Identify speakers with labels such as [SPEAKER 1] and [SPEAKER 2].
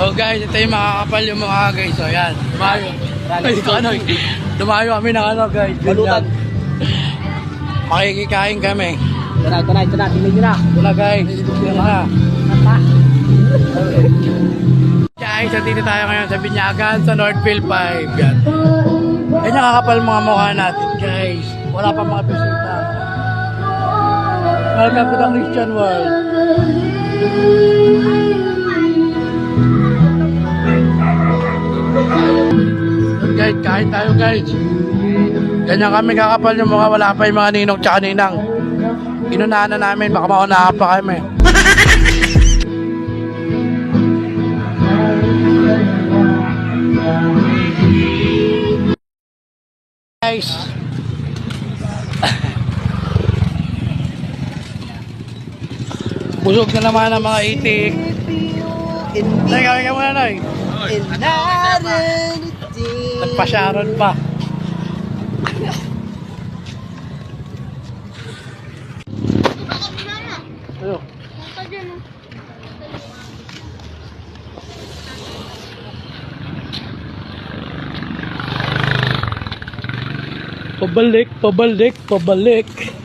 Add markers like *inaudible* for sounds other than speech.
[SPEAKER 1] So guys, ito yung makakapal yung mga guys. So yan, dumayo. Ay, ito ano, dumayo kami ng ano guys.
[SPEAKER 2] Balutan.
[SPEAKER 1] Makikikain kami.
[SPEAKER 2] Ito na, ito na, ito na. Tingnan nyo na.
[SPEAKER 1] Ito na guys. Ito na. Guys, dito tayo ngayon sa Binyagan sa Northfield 5. Yan. Yan yung kakapal mga mukha natin guys. Wala pa mga bisita. Welcome to the Christian world. Kain tayo guys. Ganyan kami kakapal yung mga wala pa yung mga ninong tsaka ninang. Inunahan na namin, baka maunahan pa kami. Guys. *laughs* Busog na naman ang mga itik. Nay, kami ka muna, Nay. Nagpasyaron pa. Ano? Pabalik, pabalik, pabalik.